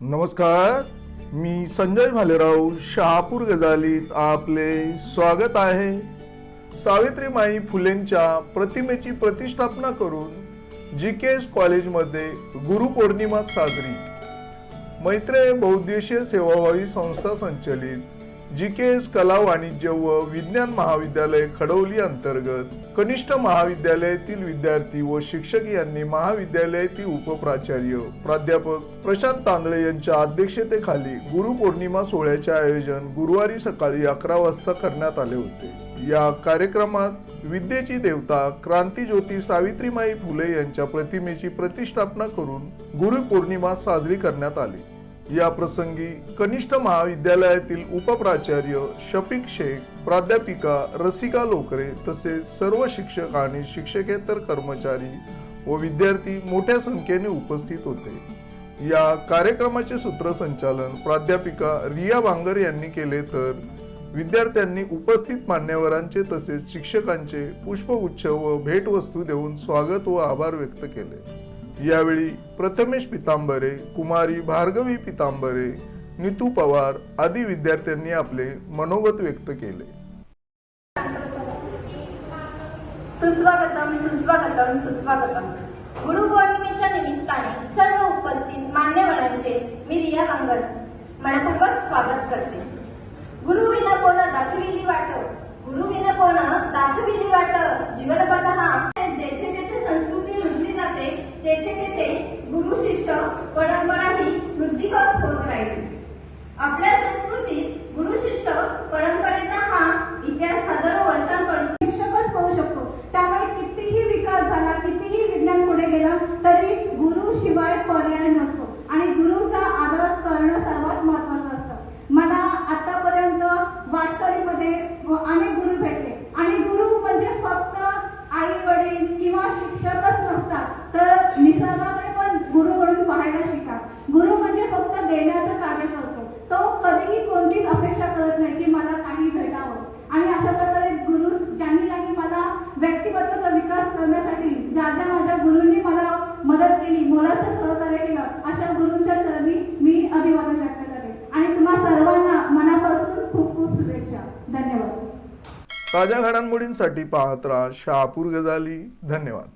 नमस्कार मी संजय भालेराव शहापूर गजालीत आपले स्वागत आहे. सावित्रीमाई फुलेंच्या प्रतिमेची प्रतिष्ठापना करून जी के एस कॉलेजमध्ये गुरुपौर्णिमा साजरी. मैत्रेय बहुद्देशीय सेवाभावी संस्था संचलित जी के एस कला वाणिज्य व विज्ञान महाविद्यालय खडवली अंतर्गत कनिष्ठ महाविद्यालयातील विद्यार्थी व शिक्षक यांनी महाविद्यालयातील उपप्राचार्य प्राध्यापक प्रशांत तांदळे यांच्या अध्यक्षतेखाली गुरुपौर्णिमा सोहळ्याचे आयोजन गुरुवारी सकाळी अकरा वाजता करण्यात आले होते. या कार्यक्रमात विद्येची देवता क्रांतीज्योती सावित्रीमाई फुले यांच्या प्रतिमेची प्रतिष्ठापना करून गुरुपौर्णिमा साजरी करण्यात आली. या प्रसंगी कनिष्ठ महाविद्यालयातील उपप्राचार्य शफिक शेख प्राध्यापिका रसिका लोकरे तसेच सर्व शिक्षक आणि शिक्षकेतर कर्मचारी व विद्यार्थी मोठ्या संख्येने उपस्थित होते. या कार्यक्रमाचे सूत्रसंचालन प्राध्यापिका रिया भांगर यांनी केले तर विद्यार्थ्यांनी उपस्थित मान्यवरांचे तसेच शिक्षकांचे पुष्पगुच्छ व भेटवस्तू देऊन स्वागत व आभार व्यक्त केले. यावेळी प्रथमेश पितांबरे कुमारी भार्गवी पितांबरे नितू पवार आदी विद्यार्थ्यांनी आपले मनोगत व्यक्त केले. सुस्वागतम सुस्वागतम सुस्वागतम. गुरुपौर्णिमेच्या निमित्ताने सर्व उपस्थित मान्यवरांचे मी रिया बांगर मनपूर्वक स्वागत करते. गुरु विना कोण दाखविली वाट? गुरु विना कोण दाखविली वाट? जीवनपथ हा तेथे तेथे गुरु शिष्य परंपरा ही वृद्धिंगत होत राहील. आपल्या कोणतीच अपेक्षा करत नाही की मला काही भेटावं. आणि अशा प्रकारे गुरु ज्यांनी की मला व्यक्तिमत्वाचा विकास करण्यासाठी ज्या ज्या माझ्या गुरूंनी मला मदत केली मोलाचं सहकार्य केलं अशा गुरूंच्या चरणी मी अभिवादन व्यक्त करेन. आणि तुम्हा सर्वांना मनापासून खूप खूप शुभेच्छा. धन्यवाद. ताज्या घडामोडींसाठी पाहत राहा शहापूर गजाली. धन्यवाद.